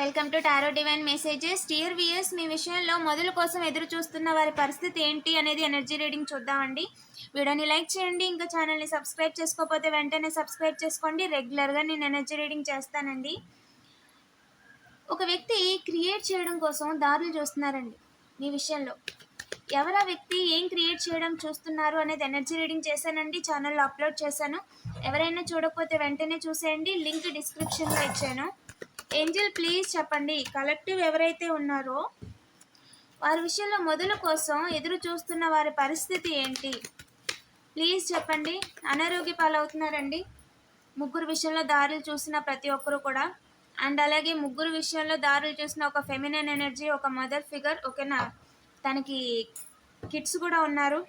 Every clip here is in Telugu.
Welcome to tarot divine messages. Dear viewers మీ విషయంలో మొదలు కోసం ఎదురు చూస్తున్న వారి పరిస్థితి ఏంటి అనేది ఎనర్జీ రీడింగ్ చూద్దామండి. వీడియోని లైక్ చేయండి ఇంకా ఛానల్ని సబ్స్క్రైబ్ చేసుకోకపోతే వెంటనే సబ్స్క్రైబ్ చేసుకోండి. రెగ్యులర్గా నేను ఎనర్జీ రీడింగ్ చేస్తానండి. ఒక వ్యక్తి క్రియేట్ చేయడం కోసం దారులు చూస్తున్నారండి మీ విషయంలో. ఎవరా వ్యక్తి ఏం క్రియేట్ చేయడం చూస్తున్నారు అనేది ఎనర్జీ రీడింగ్ చేశానండి. ఛానల్లో అప్లోడ్ చేశాను. ఎవరైనా చూడకపోతే వెంటనే చూసేయండి. లింక్ డిస్క్రిప్షన్లో ఇచ్చాను. ఏంజల్ ప్లీజ్ చెప్పండి. కలెక్టివ్ ఎవరైతే ఉన్నారో వారి విషయంలో మొదలు కోసం ఎదురు చూస్తున్న వారి పరిస్థితి ఏంటి? ప్లీజ్ చెప్పండి. అనారోగ్య పాలవుతున్నారండి. ముగ్గురు విషయంలో దారులు చూసిన ప్రతి ఒక్కరు కూడా. అండ్ అలాగే ముగ్గురు విషయంలో దారులు చూసిన ఒక ఫెమినైన్ ఎనర్జీ ఒక మదర్ ఫిగర్ ఓకేనా? తనకి కిడ్స్ కూడా ఉన్నారు.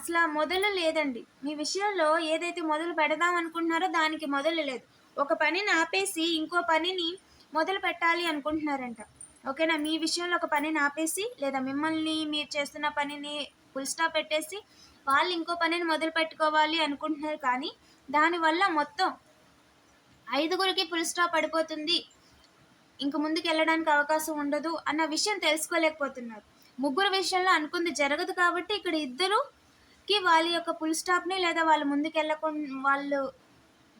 అసలు మొదలు లేదండి. మీ విషయంలో ఏదైతే మొదలు పెడదాం అనుకుంటున్నారో దానికి మొదలు లేదు. ఒక పనిని ఆపేసి ఇంకో పనిని మొదలు పెట్టాలి అనుకుంటున్నారంట. ఓకేనా? మీ విషయంలో ఒక పనిని ఆపేసి లేదా మిమ్మల్ని మీరు చేస్తున్న పనిని ఫుల్ స్టాప్ పెట్టేసి వాళ్ళు ఇంకో పనిని మొదలు పెట్టుకోవాలి అనుకుంటున్నారు కానీ దానివల్ల మొత్తం ఐదుగురికి ఫుల్ స్టాప్ పడిపోతుంది. ఇంక ముందుకు వెళ్ళడానికి అవకాశం ఉండదు అన్న విషయం తెలుసుకోలేకపోతున్నారు. ముగ్గురు విషయంలో అనుకుంది జరగదు కాబట్టి ఇక్కడ కి వాళ్ళ యొక్క ఫుల్ స్టాప్ని లేదా వాళ్ళు ముందుకెళ్ళకుండా వాళ్ళు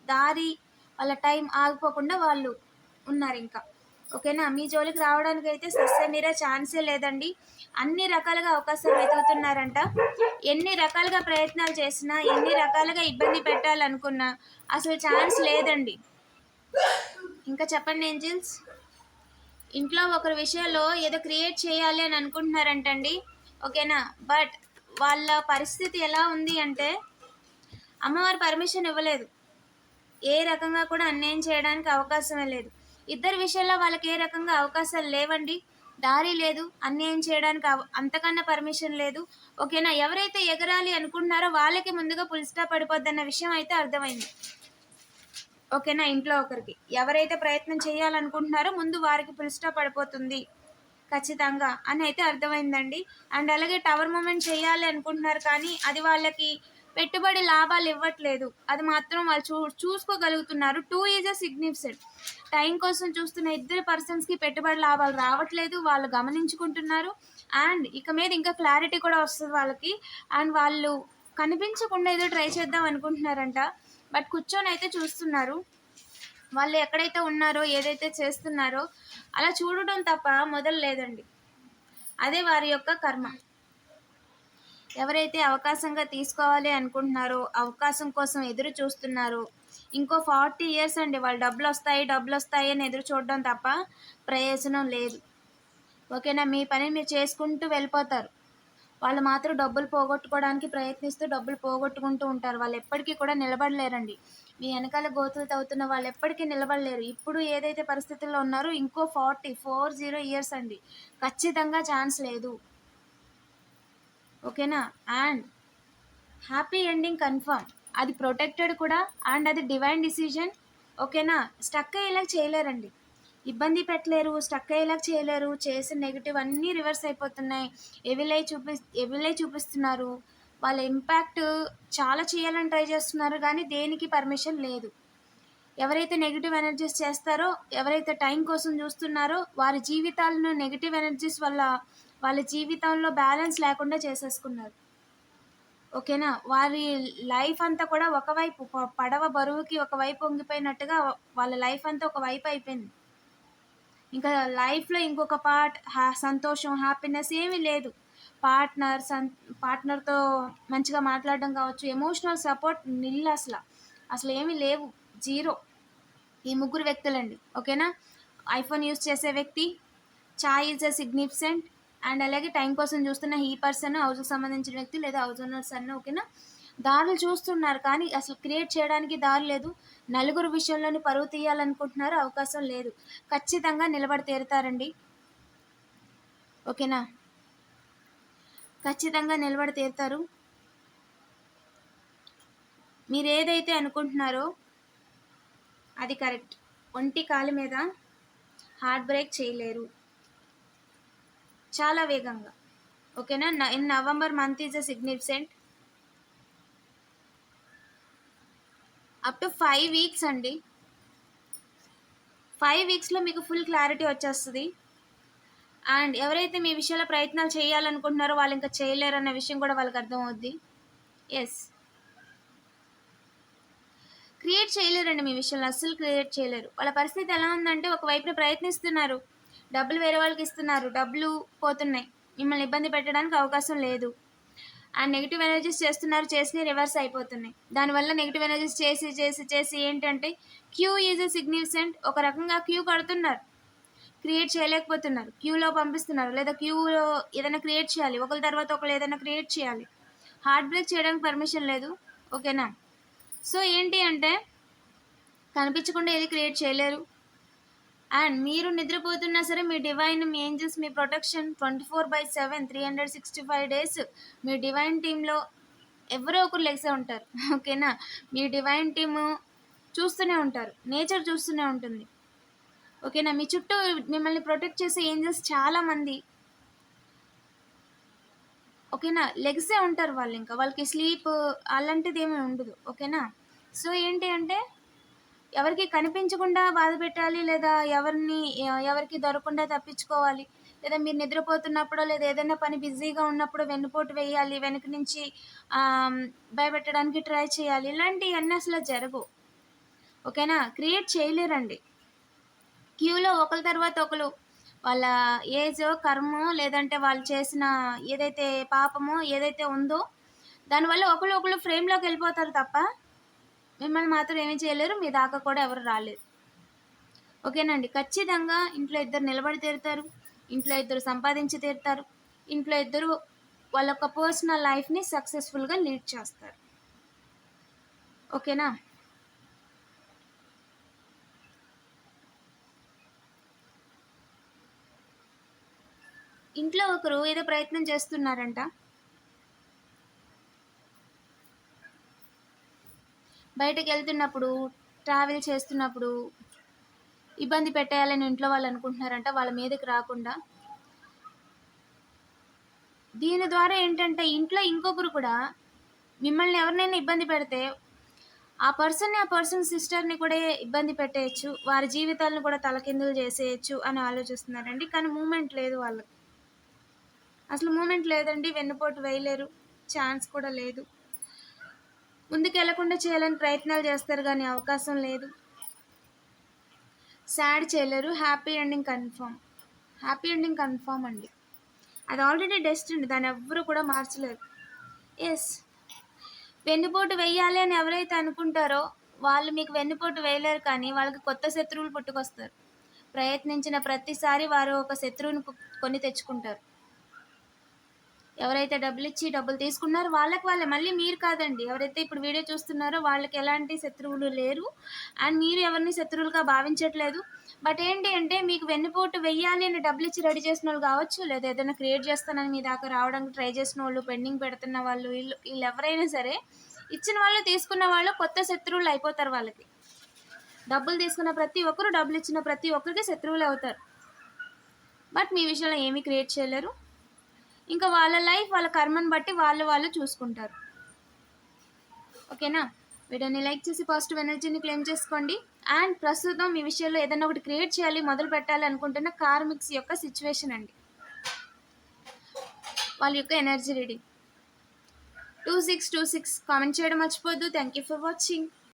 దారి వాళ్ళ టైం ఆగిపోకుండా వాళ్ళు ఉన్నారు ఇంకా. ఓకేనా? మీ జోలికి రావడానికి అయితే సస్యమీరా ఛాన్సే లేదండి. అన్ని రకాలుగా అవకాశాలు వెతుకుతున్నారంట. ఎన్ని రకాలుగా ప్రయత్నాలు చేసినా ఎన్ని రకాలుగా ఇబ్బంది పెట్టాలనుకున్నా అసలు ఛాన్స్ లేదండి. ఇంకా చెప్పండి ఏంజిల్స్? ఇంట్లో ఒకరి విషయంలో ఏదో క్రియేట్ చేయాలి అని అనుకుంటున్నారంటండి. ఓకేనా? బట్ వాళ్ళ పరిస్థితి ఎలా ఉంది అంటే అమ్మవారు పర్మిషన్ ఇవ్వలేదు. ఏ రకంగా కూడా అన్యాయం చేయడానికి అవకాశమే లేదు. ఇద్దరు విషయంలో వాళ్ళకి ఏ రకంగా అవకాశాలు లేవండి. దారి లేదు అన్యాయం చేయడానికి అవ- అంతకన్నా పర్మిషన్ లేదు. ఓకేనా? ఎవరైతే ఎగరాలి అనుకుంటున్నారో వాళ్ళకి ముందుగా పులిస్టా పడిపోద్దన్న విషయం అయితే అర్థమైంది. ఓకేనా? ఇంట్లో ఒకరికి. ఎవరైతే ప్రయత్నం చేయాలనుకుంటున్నారో ముందు వారికి పులిస్టా పడిపోతుంది. ఖచ్చితంగా అని అయితే అర్థమైందండి. అండ్ అలాగే టవర్ మూమెంట్ చేయాలి అనుకుంటున్నారు కానీ అది వాళ్ళకి పెట్టుబడి లాభాలు ఇవ్వట్లేదు. అది మాత్రం వాళ్ళు చూ చూసుకోగలుగుతున్నారు. Two is a significant. Time కోసం చూస్తున్న ఇద్దరు పర్సన్స్కి పెట్టుబడి లాభాలు రావట్లేదు. వాళ్ళు గమనించుకుంటున్నారు. అండ్ ఇక మీద ఇంకా క్లారిటీ కూడా వస్తుంది వాళ్ళకి. అండ్ వాళ్ళు కనిపించకుండా ఏదో ట్రై చేద్దాం అనుకుంటున్నారంట. బట్ కూర్చొని అయితే చూస్తున్నారు. వాళ్ళు ఎక్కడైతే ఉన్నారో ఏదైతే చేస్తున్నారో అలా చూడడం తప్ప మొదలు లేదండి. అదే వారి యొక్క కర్మ. ఎవరైతే అవకాశంగా తీసుకోవాలి అనుకుంటున్నారో అవకాశం కోసం ఎదురు చూస్తున్నారో ఇంకో ఫార్టీ ఇయర్స్ అండి వాళ్ళు డబ్బులు వస్తాయి డబ్బులు వస్తాయి అని ఎదురు చూడడం తప్ప ప్రయోజనం లేదు. ఓకేనా? మీ పని మీరు చేసుకుంటూ వెళ్ళిపోతారు. వాళ్ళు మాత్రం డబ్బులు పోగొట్టుకోవడానికి ప్రయత్నిస్తూ డబ్బులు పోగొట్టుకుంటూ ఉంటారు. వాళ్ళు ఎప్పటికీ కూడా నిలబడలేరండి. మీ వెనకాల గోతులు తవ్వుతున్న వాళ్ళు ఎప్పటికీ నిలబడలేరు. ఇప్పుడు ఏదైతే పరిస్థితుల్లో ఉన్నారో ఇంకో ఫార్టీ ఫోర్ జీరో ఇయర్స్ అండి. ఖచ్చితంగా ఛాన్స్ లేదు. ఓకేనా? And happy ending confirm. అది ప్రొటెక్టెడ్ కూడా అండ్ అది డివైన్ డిసిజన్. ఓకేనా? స్టక్ అయ్యేలా చేయలేరండి. ఇబ్బంది పెట్టలేరు స్టక్ అయ్యేలా చేయలేరు. చేసిన నెగిటివ్ అన్నీ రివర్స్ అయిపోతున్నాయి. ఎవిలై చూపి ఎవిలై చూపిస్తున్నారు? వాళ్ళ ఇంపాక్ట్ చాలా చేయాలని ట్రై చేస్తున్నారు కానీ దేనికి పర్మిషన్ లేదు. ఎవరైతే నెగిటివ్ ఎనర్జీస్ చేస్తారో ఎవరైతే టైం కోసం చూస్తున్నారో వారి జీవితాలను నెగిటివ్ ఎనర్జీస్ వల్ల వాళ్ళ జీవితంలో బ్యాలెన్స్ లేకుండా చేసేసుకున్నారు. ఓకేనా? వారి లైఫ్ అంతా కూడా ఒకవైపు ప- పడవ బరువుకి ఒకవైపు వంగిపోయినట్టుగా వాళ్ళ లైఫ్ అంతా ఒకవైపు అయిపోయింది. ఇంకా లైఫ్లో ఇంకొక పార్ట్ హ్యా సంతోషం హ్యాపీనెస్ ఏమీ లేదు. పార్ట్నర్ సన్ పార్ట్నర్తో మంచిగా మాట్లాడడం కావచ్చు. ఎమోషనల్ సపోర్ట్ నిల్ అసలు. అసలు ఏమీ లేవు. జీరో. ఈ ముగ్గురు వ్యక్తులండి. ఓకేనా? ఐఫోన్ యూస్ చేసే వ్యక్తి చాయ్ ఈజ్ అ సిగ్నిఫికెంట్ అండ్ అలాగే టైం కోసం చూస్తున్న ఈ పర్సన్ హౌస్కి సంబంధించిన వ్యక్తి లేదా హౌస్ ఓనర్స్ అన్న ఓకేనా? దారులు చూస్తున్నారు కానీ అసలు క్రియేట్ చేయడానికి దారి లేదు. నలుగురు విషయంలోని పరువు తీయాలనుకుంటున్నారు అవకాశం లేదు. ఖచ్చితంగా నిలబడి తీరుతారండి. ఓకేనా? ఖచ్చితంగా నిలబడి తీరుతారు మీరు ఏదైతే అనుకుంటున్నారో అది కరెక్ట్. ఒంటి కాలు మీద హార్ట్ బ్రేక్ చేయలేరు. చాలా వేగంగా. ఓకేనా? In November month is a significant. Up to five weeks అండి. ఫైవ్ వీక్స్లో మీకు ఫుల్ క్లారిటీ వచ్చేస్తుంది. అండ్ ఎవరైతే మీ విషయంలో ప్రయత్నాలు చేయాలనుకుంటున్నారో వాళ్ళు ఇంకా చేయలేరు అన్న విషయం కూడా వాళ్ళకి అర్థమవుద్ది. ఎస్ క్రియేట్ చేయలేరండి మీ విషయంలో అస్సలు క్రియేట్ చేయలేరు. వాళ్ళ పరిస్థితి ఎలా ఉందంటే ఒకవైపున ప్రయత్నిస్తున్నారు. డబ్బులు వేరే వాళ్ళకి ఇస్తున్నారు. డబ్బులు పోతున్నాయి. మిమ్మల్ని ఇబ్బంది పెట్టడానికి అవకాశం లేదు. అండ్ నెగిటివ్ ఎనర్జీస్ చేస్తున్నారు. చేసి రివర్స్ అయిపోతున్నాయి. దానివల్ల నెగిటివ్ ఎనర్జీస్ చేసి చేసి చేసి ఏంటంటే క్యూ ఈజ్ ఎ సిగ్నిఫికెంట్ ఒక రకంగా క్యూ కడుతున్నారు. క్రియేట్ చేయలేకపోతున్నారు. క్యూలో పంపిస్తున్నారు. లేదా క్యూలో ఏదైనా క్రియేట్ చేయాలి. ఒకరి తర్వాత ఒకరు ఏదైనా క్రియేట్ చేయాలి. హార్ట్ బ్రేక్ చేయడానికి పర్మిషన్ లేదు. ఓకేనా సో ఏంటి అంటే కనిపించకుండా ఏది క్రియేట్ చేయలేరు. అండ్ మీరు నిద్రపోతున్నా సరే మీ డివైన్ మీ angels me protection twenty four by seven three hundred sixty five days me divine టీంలో ఎవరో ఒకరు లెగ్సే ఉంటారు. ఓకేనా మీ డివైన్ టీము చూస్తూనే ఉంటారు. నేచర్ చూస్తూనే ఉంటుంది. ఓకేనా? మీ చుట్టూ మిమ్మల్ని ప్రొటెక్ట్ చేసే ఏంజల్స్ చాలామంది. ఓకేనా? లెగ్సే ఉంటారు వాళ్ళు ఇంకా వాళ్ళకి స్లీప్ అలాంటిది ఏమీ ఉండదు. ఓకేనా? సో ఏంటి అంటే ఎవరికి కనిపించకుండా బాధ పెట్టాలి లేదా ఎవరిని ఎవరికి దొరకకుండా తప్పించుకోవాలి లేదా మీరు నిద్రపోతున్నప్పుడో లేదా ఏదైనా పని బిజీగా ఉన్నప్పుడు వెన్నుపోటు వేయాలి వెనక నుంచి భయపెట్టడానికి ట్రై చేయాలి. ఇలాంటివన్నీ అసలు జరగవు. ఓకేనా? క్రియేట్ చేయలేరండి. క్యూలో ఒకరి తర్వాత ఒకరు వాళ్ళ ఏజ్ కర్మో లేదంటే వాళ్ళు చేసిన ఏదైతే పాపమో ఏదైతే ఉందో దానివల్ల ఒకరు ఒకరు ఫ్రేమ్లోకి వెళ్ళిపోతారు తప్ప మిమ్మల్ని మాత్రం ఏమీ చేయలేరు మీ దాకా కూడా ఎవరు రాలేరు ఓకేనండి ఖచ్చితంగా ఇంట్లో ఇద్దరు నిలబడి తీరుతారు ఇంట్లో ఇద్దరు సంపాదించి తీరుతారు ఇంట్లో ఇద్దరు వాళ్ళ యొక్క పర్సనల్ లైఫ్ని సక్సెస్ఫుల్గా లీడ్ చేస్తారు. ఓకేనా? ఇంట్లో ఒకరు ఏదో ప్రయత్నం చేస్తున్నారంట. బయటకు వెళ్తున్నప్పుడు ట్రావెల్ చేస్తున్నప్పుడు ఇబ్బంది పెట్టేయాలని ఇంట్లో వాళ్ళు అనుకుంటున్నారంట వాళ్ళ మీదకి రాకుండా. దీని ద్వారా ఏంటంటే ఇంట్లో ఇంకొకరు కూడా మిమ్మల్ని ఎవరినైనా ఇబ్బంది పెడితే ఆ పర్సన్ని ఆ పర్సన్ సిస్టర్ని కూడా ఇబ్బంది పెట్టేయచ్చు వారి జీవితాలను కూడా తలకిందులు చేసేయచ్చు అని ఆలోచిస్తున్నారండి. కానీ మూమెంట్ లేదు వాళ్ళకి. అసలు మూమెంట్ లేదండి వెన్నుపోటు వేయలేరు ఛాన్స్ కూడా లేదు. ముందుకు వెళ్ళకుండా చేయాలని ప్రయత్నాలు చేస్తారు కానీ అవకాశం లేదు. సాడ్ చేయలేరు happy ending confirm happy ending confirm అండి. అది ఆల్రెడీ డెస్టిన్ దాన్ని ఎవ్వరూ కూడా మార్చలేరు. ఎస్ వెన్నుపోటు వేయాలి అని ఎవరైతే అనుకుంటారో వాళ్ళు మీకు వెన్నుపోటు వేయలేరు కానీ వాళ్ళకి కొత్త శత్రువులు పుట్టుకొస్తారు. ప్రయత్నించిన ప్రతిసారి వారు ఒక శత్రువుని కొని తెచ్చుకుంటారు. ఎవరైతే డబ్బులు ఇచ్చి డబ్బులు తీసుకున్నారో వాళ్ళకి వాళ్ళే. మళ్ళీ మీరు కాదండి. ఎవరైతే ఇప్పుడు వీడియో చూస్తున్నారో వాళ్ళకి ఎలాంటి శత్రువులు లేరు. అండ్ మీరు ఎవరిని శత్రువులుగా భావించట్లేదు. బట్ ఏంటి అంటే మీకు వెన్నుపోటు వెయ్యాలి అని డబ్బులు ఇచ్చి రెడీ చేసిన వాళ్ళు కావచ్చు. లేదా ఏదైనా క్రియేట్ చేస్తానని మీ దాకా రావడానికి ట్రై చేసిన వాళ్ళు పెండింగ్ పెడుతున్న వాళ్ళు వీళ్ళు వీళ్ళు ఎవరైనా సరే ఇచ్చిన వాళ్ళు తీసుకున్న వాళ్ళు కొత్త శత్రువులు అయిపోతారు వాళ్ళకి. డబ్బులు తీసుకున్న ప్రతి ఒక్కరు డబ్బులు ఇచ్చిన ప్రతి ఒక్కరికి శత్రువులు అవుతారు. బట్ మీ విషయంలో ఏమీ క్రియేట్ చేయలేరు. ఇంకా వాళ్ళ లైఫ్ వాళ్ళ కర్మను బట్టి వాళ్ళు వాళ్ళు చూసుకుంటారు. ఓకేనా? వీడియోని లైక్ చేసి పాజిటివ్ ఎనర్జీని క్లెయిమ్ చేసుకోండి. అండ్ ప్రస్తుతం మీ విషయంలో ఏదైనా ఒకటి క్రియేట్ చేయాలి మొదలు పెట్టాలి అనుకుంటున్న కార్మిక్స్ యొక్క సిచ్యువేషన్ అండి. వాళ్ళ యొక్క energy reading two six two six comment చేయడం మర్చిపోద్దు థ్యాంక్ యూ ఫర్ వాచింగ్